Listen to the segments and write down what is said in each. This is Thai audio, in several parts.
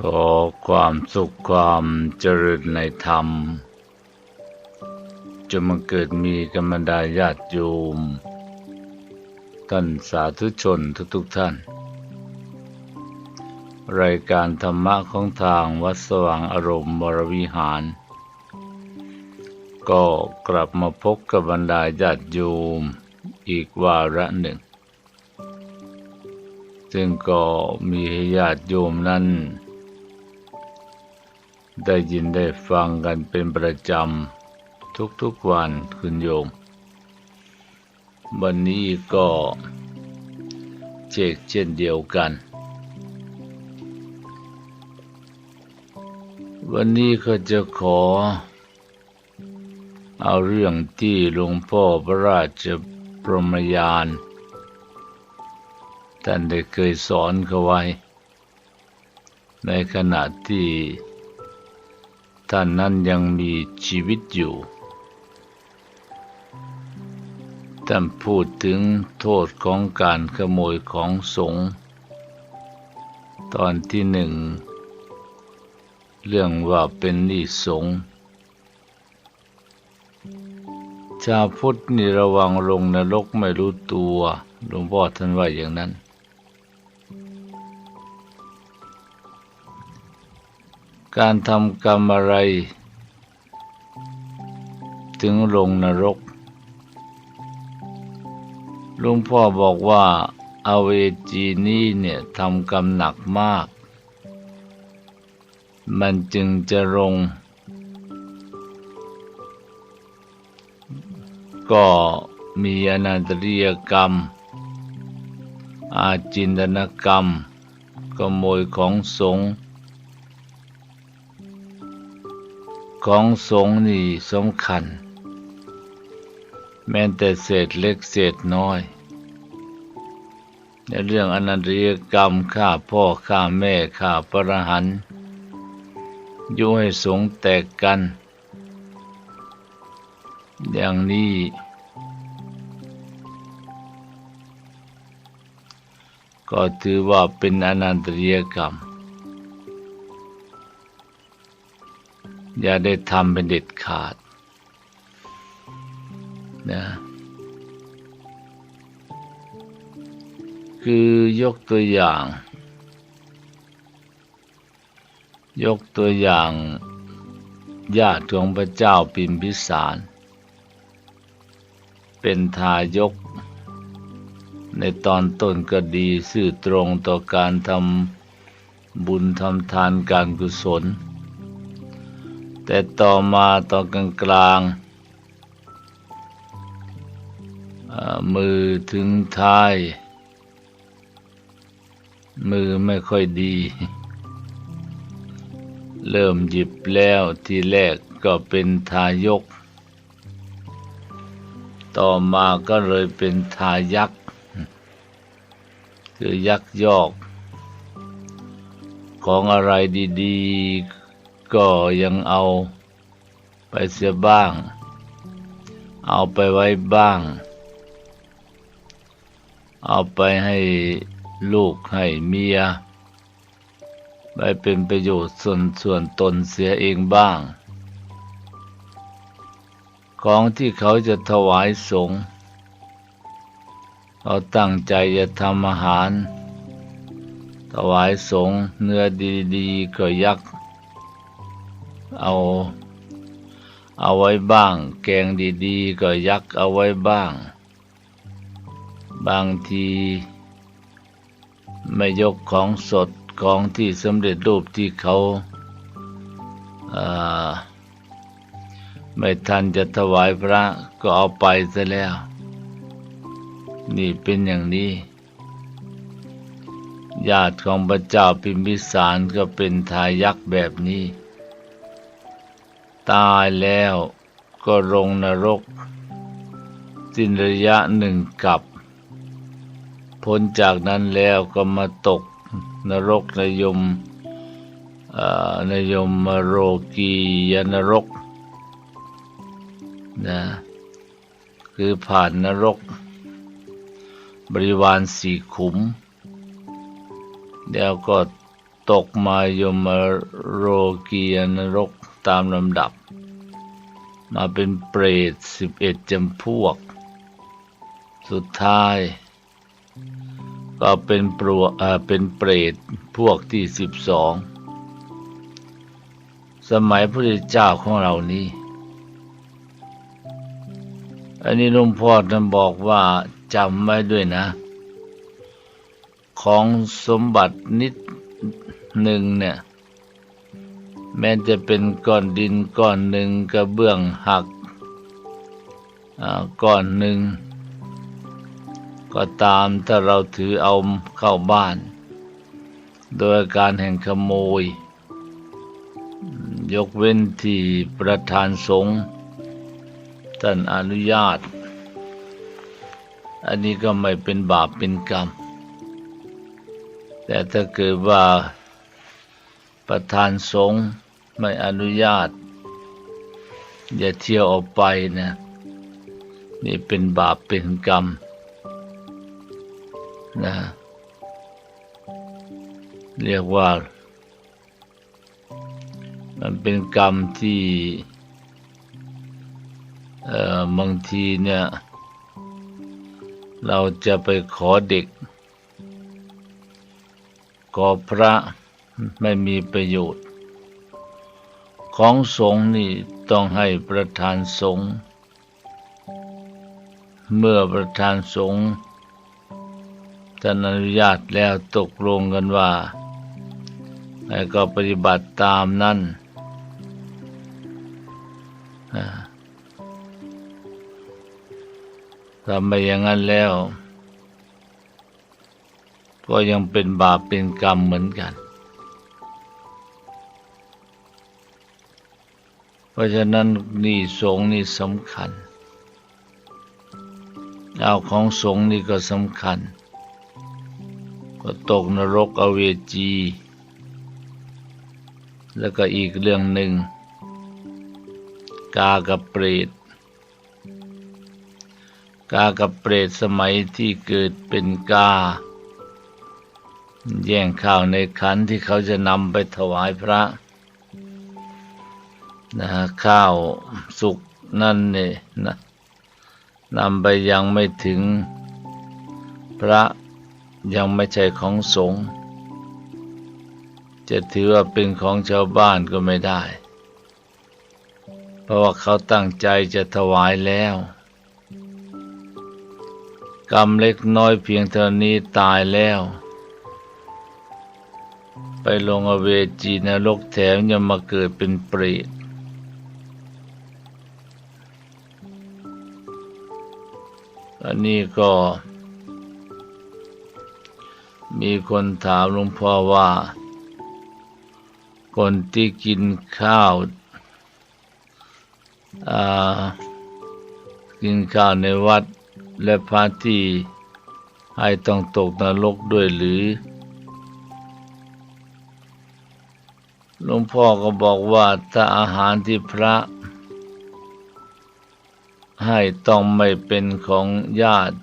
ขอความสุขความเจริญในธรรม จะมาเกิดมีกรรมดาญาติโยม ท่านสาธุชนทุกๆทท่าน รายการธรรมะของทางวัดสว่างอารมณ์วรวิหาร ก็กลับมาพบกับบรรดาญาติโยมอีกวาระหนึ่ง ซึ่งก็มีญาติโยมนั้น ได้ยินได้ฟังกันเป็นประจำ ทุกๆวันคุณโยม วันนี้ก็เชกเช่นเดียวกัน วันนี้ก็จะขอ เอาเรื่องที่หลวงพ่อพระราชปรมยานท่านได้เคยสอนเขาไว้ ในขณะที่ ท่านนั้นยังมีชีวิตอยู่ ท่านพูดถึงโทษของการขโมยของสงฆ์ตอนที่หนึ่ง เรื่องว่าเป็นนี้สงฆ์ชาวพุทธนี่ระวังลงนรกไม่รู้ตัว หลวงพ่อท่านว่าอย่างนั้น การทำกรรมอะไร ถึงลงนรกลวงพ่อบอกว่าอาเวจีนี้เนี่ยทำกรรมหนักมาก มันจึงจะลง ก็มีอนันตริยกรรม อาจินตนกรรมขโมยของสงฆ์ ของสงฆ์นี่สำคัญ แม้แต่เศษเล็กเศษน้อย ในเรื่องอนันตริยกรรมฆ่าพ่อฆ่าแม่ฆ่าพระหันยุให้สงฆ์แตกกัน อย่างนี้ ก็ถือว่าเป็นอนันตริยกรรม อย่าได้ทำเป็นเด็ดขาดนะคือยกตัวอย่าง ยกตัวอย่างญาติของพระเจ้าปิมพิสาร เป็นทายก ในตอนต้นก็ดีสื่อตรงต่อการทำบุญทำทานการกุศล แต่ต่อมาตอนกลางกลางมือถึงท้าย มือไม่ค่อยดี เริ่มหยิบแล้วทีแรกก็เป็นทายก ต่อมาก็เลยเป็นทายักคือยักยอก ของอะไรดีๆ ก็ยังเอาไปเสียบ้าง เอาไปไว้บ้าง เอาไปให้ลูกให้เมีย ไปเป็นประโยชน์ส่วนส่วนตนเสียเองบ้าง ของที่เขาจะถวายสงฆ์เขาตั้งใจจะทำอาหาร ถวายสงฆ์เนื้อดีๆก็ยักษ เอา เอาไว้บ้าง แกงดีๆ ก็ยักเอาไว้บ้าง บางที ไม่ยกของสดของที่สำเร็จรูปที่เขาไม่ทันจะถวายพระก็เอาไปซะแล้ว นี่เป็นอย่างนี้ ญาติของพระเจ้าพิมพิสารก็เป็นทายักแบบนี้ ตายแล้วก็ลงนรก สิ้นระยะหนึ่งกับ พ้นจากนั้นแล้วก็มาตกนรกนยมนยมมโรกียนรกนะคือผ่านนรก บริวารสี่ขุม แล้วก็ตกมายมโรกียนรก ตามลำดับ มาเป็นเปรตสิบเอ็ดจำพวก สุดท้าย ก็เป็นปลวเป็นเปรตพวกที่สิบสองสมัยพระเจ้าของเรานี้อันนี้หลวงพ่อท่านบอกว่าจำไว้ด้วยนะ ของสมบัตินิดหนึ่งเนี่ย แม้จะเป็นก้อนดินก้อนหนึ่งกระเบื้องหักอ่าก้อนหนึ่ง ก็ตามถ้าเราถือเอาเข้าบ้าน โดยการแห่งขโมย ยกเว้นที่ประธานสงฆ์ท่านอนุญาต อันนี้ก็ไม่เป็นบาปเป็นกรรม แต่ถ้าเกิดว่าประธานสงฆ์ ไม่อนุญาต อย่าเที่ยวออกไปนะนี่เป็นบาปเป็นกรรมนะเรียกว่า มันเป็นกรรมที่เอ่อบางทีเนี่ย เราจะไปขอเด็ก ขอพระไม่มีประโยชน์ ของสงฆ์นี่ต้องให้ประธานสงฆ์เมื่อประธานสงฆ์ท่านอนุญาตแล้วตกลงกันว่าให้ก็ปฏิบัติตามนั้นอ่าถ้าไม่อย่างนั้นแล้ว ก็ยังเป็นบาปเป็นกรรมเหมือนกัน เพราะฉะนั้นนี่สงนี่สำคัญ เอาของสงนี่ก็สำคัญ ก็ตกนรกอเวจี แล้วก็อีกเรื่องหนึ่ง กากับเปรตกากับเปรตสมัยที่เกิดเป็นกา แย่งข้าวในขันที่เขาจะนำไปถวายพระ นะฮะข้าวสุกนั่นเนี่ยนะนำไปยังไม่ถึง พระยังไม่ใช่ของสงฆ์จะถือว่าเป็นของชาวบ้านก็ไม่ได้ เพราะว่าเขาตั้งใจจะถวายแล้ว กรรมเล็กน้อยเพียงเท่านี้ตายแล้ว ไปลงอเวจีนรกแถมยังมาเกิดเป็นเปรต อันนี้ก็ มีคนถามหลวงพ่อว่า คนที่กินข้าวอ่ากินข้าวในวัดและพระที่ให้ต้องตกนรกด้วยหรือ หลวงพ่อก็บอกว่าถ้าอาหารที่พระ ให้ต้องไม่เป็นของญาติ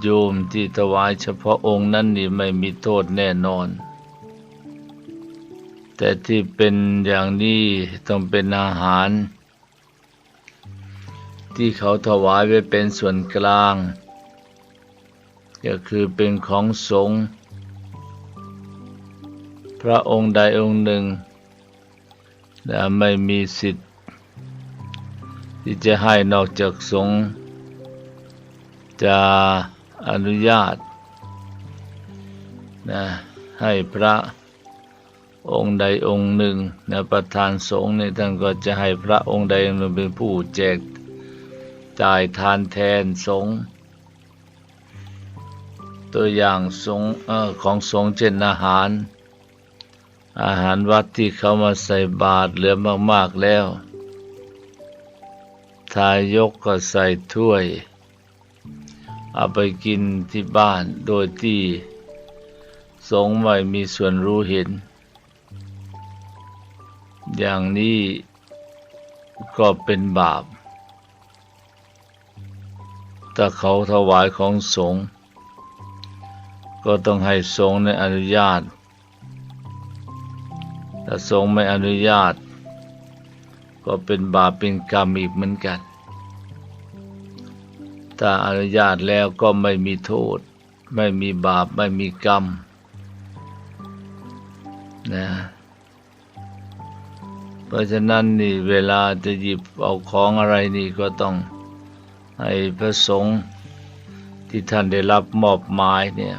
โยมที่ถวายเฉพาะองค์นั้นนี่ไม่มีโทษแน่นอน แต่ที่เป็นอย่างนี้ต้องเป็นอาหาร ที่เขาถวายไว้เป็นส่วนกลาง ก็คือเป็นของสงฆ์พระองค์ใดองค์หนึ่งและไม่มีสิทธิ์ ที่จะให้นอกจากสงฆ์จะอนุญาตนะให้พระองค์ใดองค์หนึ่งนะประธานสงฆ์เนี่ยท่านก็จะให้พระองค์ใดองค์หนึ่งเป็นผู้แจกจ่ายทานแทนสงฆ์ตัวอย่างสงออของสงฆ์เช่นอาหาร อาหารวัดที่เขามาใส่บาตรเหลือมาก ๆ แล้ว ทายกก็ใส่ถ้วย เอาไปกินที่บ้านโดยที่สงไม่มีส่วนรู้เห็น อย่างนี้ก็เป็นบาป ถ้าเขาถวายของสงฆ์ก็ต้องให้สงฆ์ในอนุญาต ถ้าทรงไม่อนุญาต ก็เป็นบาปเป็นกรรมอีกเหมือนกัน ถ้าอนุญาตแล้วก็ไม่มีโทษ ไม่มีบาปไม่มีกรรมนะเพราะฉะนั้นนี่เวลาจะหยิบเอาของอะไรนี่ก็ต้องให้พระสงฆ์ที่ท่านได้รับมอบหมายเนี่ย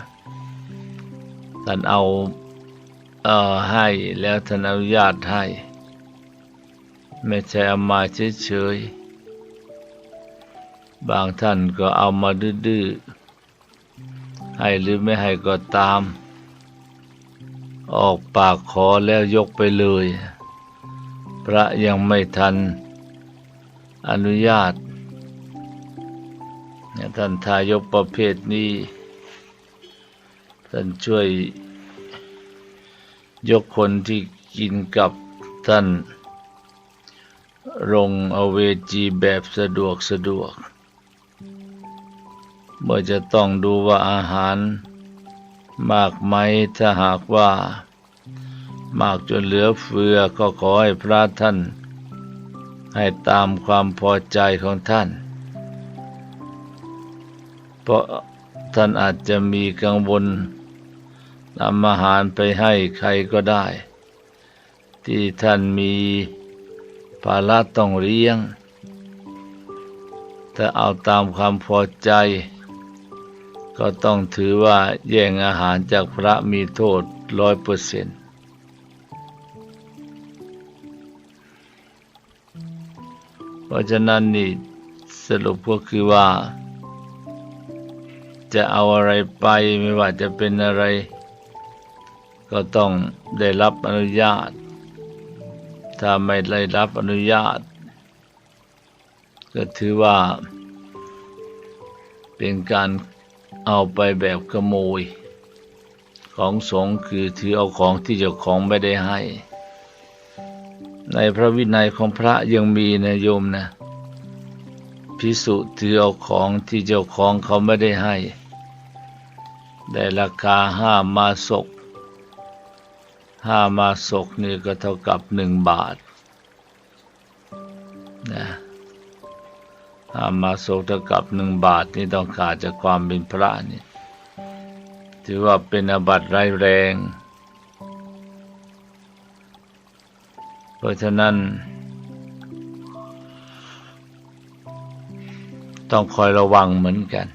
ท่านเอาเอ่อให้แล้วท่านอนุญาตให้ ไม่ใช่เอามาเฉยๆ บางท่านก็เอามาดื้อๆ ให้หรือไม่ให้ก็ตาม ออกปากขอแล้วยกไปเลย พระยังไม่ทัน อนุญาตเนี่ยท่านทายกประเภทนี้ ท่านช่วยยกคนที่กินกับท่าน ลงเอาเวจีแบบสะดวกสะดวก เมื่อจะต้องดูว่าอาหาร มากไหมถ้าหากว่า มากจนเหลือเฟือก็ขอให้พระท่าน ให้ตามความพอใจของท่าน เพราะท่านอาจจะมีกังวลนำอาหารไปให้ใครก็ได้ ที่ท่านมี ภาระต้องเลี้ยง ถ้าเอาตามความพอใจ ก็ต้องถือว่าแย่งอาหารจากพระมีโทษร้อยเปอร์เซ็นต์เพราะฉะนั้นนี่สรุปก็คือว่า จะเอาอะไรไปไม่ว่าจะเป็นอะไร ก็ต้องได้รับอนุญาต ถ้าไม่ได้รับอนุญาต ก็ถือว่า เป็นการเอาไปแบบขโมย ของสงฆ์คือถือเอาของที่เจ้าของไม่ได้ให้ ในพระวินัยของพระยังมีนะโยมนะพิสุถือเอาของที่เจ้าของเขาไม่ได้ให้ ได้ราคาห้ามาศก ห้ามาศกนี่ก็เท่ากับหนึ่งบาทนะห้ามาศกเท่ากับหนึ่งบาทนี่ต้องขาดจากความเป็นพระนี่ถือว่าเป็นอบัติร้ายแรง เพราะฉะนั้น ต้องคอยระวังเหมือนกัน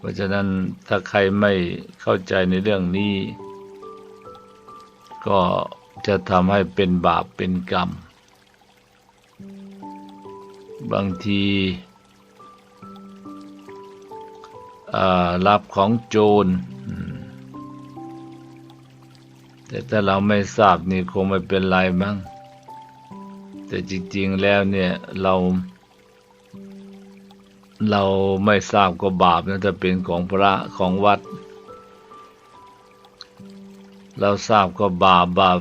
เพราะฉะนั้นถ้าใครไม่เข้าใจในเรื่องนี้ ก็จะทำให้เป็นบาปเป็นกรรม บางทีอ่ารับของโจร แต่ถ้าเราไม่ทราบนี่คงไม่เป็นไรมั้ง แต่จริงๆแล้วเนี่ยเรา เราไม่ทราบก็บาปนะถ้าเป็นของพระของวัด เราทราบก็บาปบาป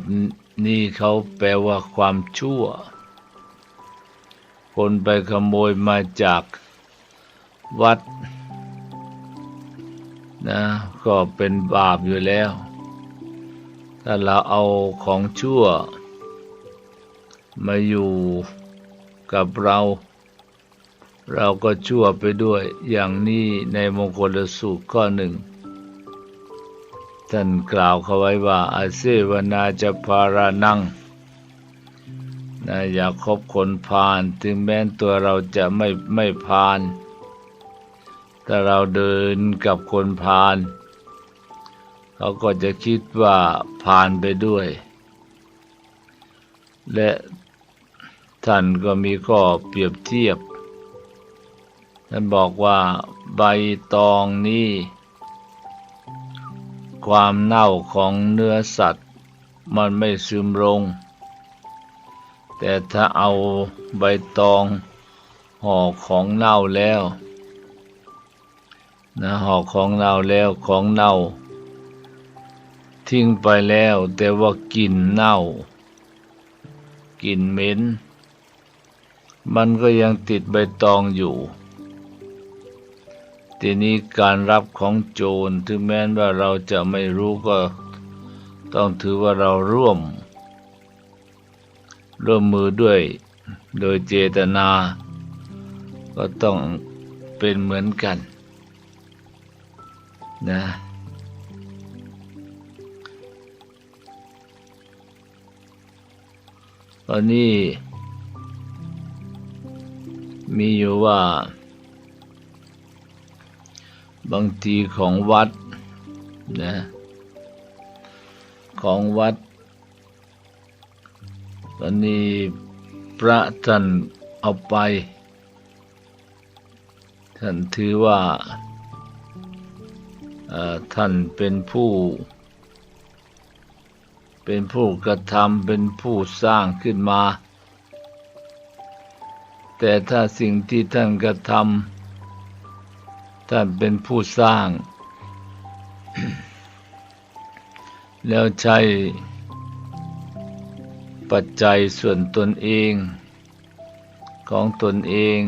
นี่เขาแปลว่าความชั่ว คนไปขโมยมาจากวัดนะก็เป็นบาปอยู่แล้ว ถ้าเราเอาของชั่ว มาอยู่กับเรา เราก็ชั่วไปด้วยอย่างนี้ในมงคลสูตรข้อหนึ่ง ท่านกล่าวเขาไว้ว่าอาเซวนาจะพารานังนะอย่าคบคนพาลถึงแม้นตัวเราจะไม่ไม่พาลแต่เราเดินกับคนพาลเขาก็จะคิดว่าพาลไปด้วย และท่านก็มีข้อเปรียบเทียบ ท่านบอกว่าใบตองนี้ความเน่าของเนื้อสัตว์ มันไม่ซึมลง แต่ถ้าเอาใบตองห่อของเน่าแล้วนะห่อของเน่าแล้วของเน่า ทิ้งไปแล้ว แต่ว่ากลิ่นเน่ากลิ่นเหม็น มันก็ยังติดใบตองอยู่ ทีนี้การรับของโจรถึงแม้ว่าเราจะไม่รู้ก็ต้องถือว่าเราร่วม ร่วมมือด้วย โดยเจตนา ก็ต้องเป็นเหมือนกัน นะตอนนี้มีอยู่ว่า บางทีของวัดนะของวัดตอนนี้พระท่านเอาไป ท่านถือว่าท่านเป็นผู้ เป็นผู้กระทำเป็นผู้สร้างขึ้นมา แต่ถ้าสิ่งที่ท่านกระทำ ท่านเป็นผู้สร้าง แล้วใช้ปัจจัยส่วนตนเองของตนเอง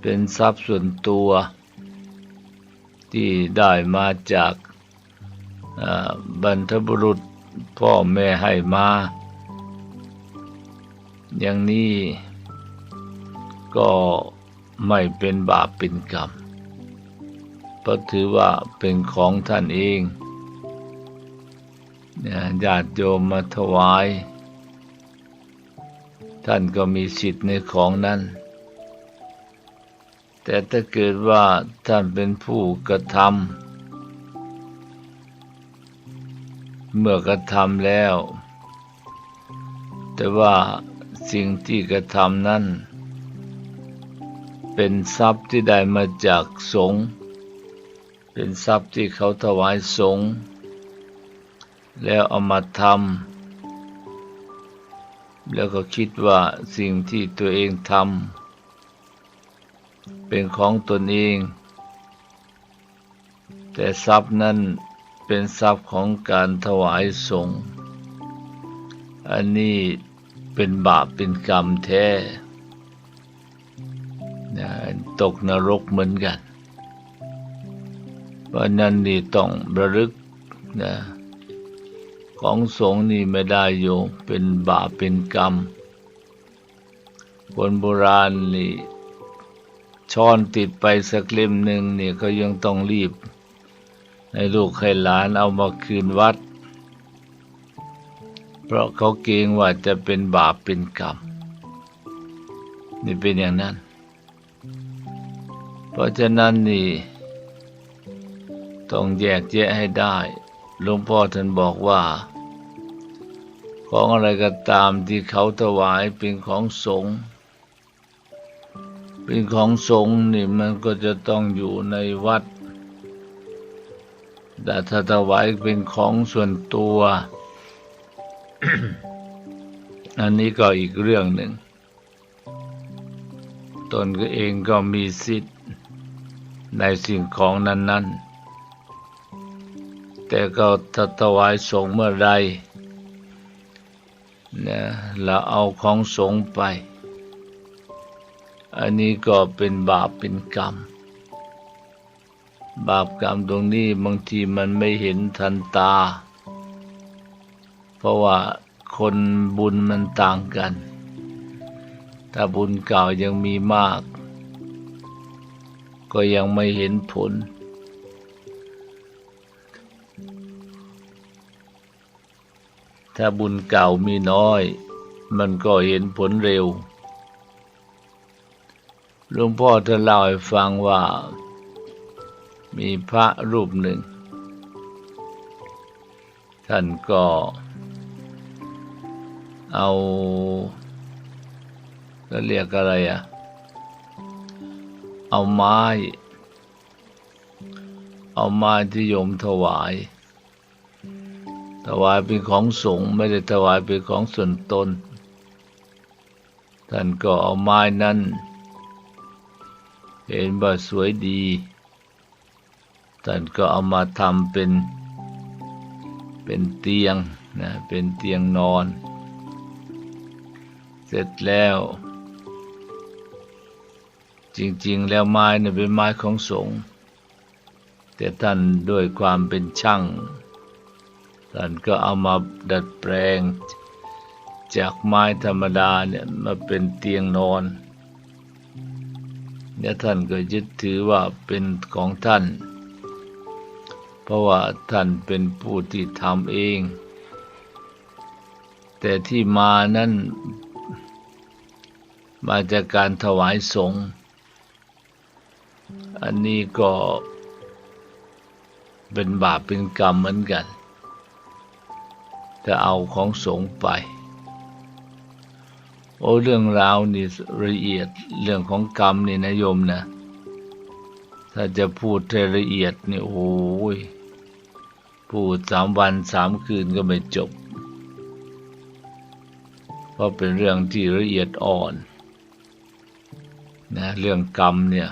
เป็นทรัพย์ส่วนตัว ที่ได้มาจากบรรพบุรุษพ่อแม่ให้มา อย่างนี้ก็ ไม่เป็นบาปเป็นกรรมเพราะถือว่าเป็นของท่านเองเนี่ยญาติโยมมาถวาย ท่านก็มีสิทธิ์ในของนั้น แต่ถ้าเกิดว่าท่านเป็นผู้กระทำเมื่อกระทำแล้ว แต่ว่าสิ่งที่กระทำนั้น เป็นทรัพย์ที่ได้มาจากสงฆ์เป็นทรัพย์ที่เขาถวายสงฆ์แล้วเอามาทำแล้วก็คิดว่าสิ่งที่ตัวเองทำเป็นของตนเอง แต่ทรัพย์นั้นเป็นทรัพย์ของการถวายสงฆ์อันนี้เป็นบาปเป็นกรรมแท้ ตกนรกเหมือนกัน เพราะนั้นนี่ต้องระลึกนะของสงฆ์นี่ไม่ได้โยมเป็นบาปเป็นกรรม คนโบราณนี่ช้อนติดไปสักเล่มหนึ่งนี่ก็ยังต้องรีบให้ลูกให้หลานเอามาคืนวัด เพราะเขาเกรงว่าจะเป็นบาปเป็นกรรม นี่เป็นอย่างนั้น เพราะฉะนั้นนี่ต้องแยกแยะให้ได้หลวงพ่อท่านบอกว่า ของอะไรก็ตามที่เขาถวายเป็นของสงฆ์เป็นของสงฆ์นี่มันก็จะต้องอยู่ในวัดแต่ถ้าถวายเป็นของส่วนตัว อันนี้ก็อีกเรื่องหนึ่ง ตนก็เองก็มีสิทธิ์ ในสิ่งของนั้น ๆ แต่ก็ถ้าถวายสงฆ์เมื่อใดนะแล้วเอาของสงฆ์ไป อันนี้ก็เป็นบาปเป็นกรรม บาปกรรมตรงนี้บางทีมันไม่เห็นทันตา เพราะว่าคนบุญมันต่างกัน ถ้าบุญเก่ายังมีมาก ก็ยังไม่เห็นผล ถ้าบุญเก่ามีน้อย มันก็เห็นผลเร็ว หลวงพ่อท่านเล่าให้ฟังว่า มีพระรูปหนึ่ง ท่านก็ เอาก็เรียกอะไรอะ เอาไม้ เอาไม้ที่โยมถวาย ถวายเป็นของสงฆ์ไม่ได้ถวายเป็นของส่วนตน ท่านก็เอาไม้นั้นเห็นว่าสวยดี ท่านก็เอามาทำเป็น เป็นเตียงนะ เป็นเตียงนอน เสร็จแล้ว จริงๆ แล้วไม้เนี่ยเป็นไม้ของสงฆ์แต่ท่านด้วยความเป็นช่าง ท่านก็เอามาดัดแปลง จากไม้ธรรมดาเนี่ยมาเป็นเตียงนอนเนี่ยท่านก็ยึดถือว่าเป็นของท่าน เพราะว่าท่านเป็นผู้ที่ทำเอง แต่ที่มานั้นมาจากการถวายสงฆ์ อันนี้ก็เป็นบาปเป็นกรรมเหมือนกัน จะเอาของสงไป โอ้เรื่องราวนี่ละเอียดเรื่องของกรรมนี่นะโยมนะ ถ้าจะพูดละเอียดนี่โอ้ยพูดสามวันสามคืนก็ไม่จบ เพราะเป็นเรื่องที่ละเอียดอ่อนนะเรื่องกรรมเนี่ย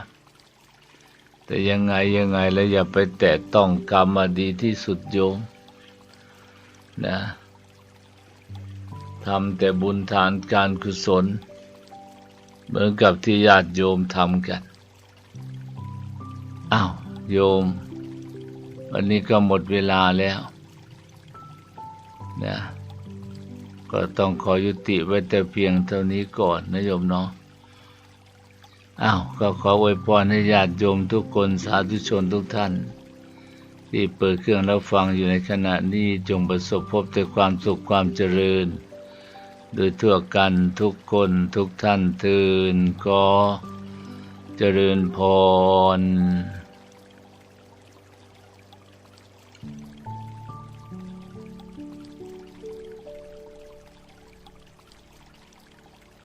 แต่ยังไงยังไงแล้วอย่าไปแตะต้องกรรมมาดีที่สุดโยมนะทำแต่บุญทานการกุศล เหมือนกับที่ญาติโยมทำกันอ้าวโยม วันนี้ก็หมดเวลาแล้วนะก็ต้องขอยุติไว้แต่เพียงเท่านี้ก่อนนะโยมเนาะ อ้าวก็ขออวยพรให้ญาติโยมทุกคนสาธุชนทุกท่าน ที่เปิดเครื่องรับฟังอยู่ในขณะนี้จงประสบพบแต่ความสุขความเจริญ โดยทั่วกันทุกคนทุกท่านทืนก็เจริญพร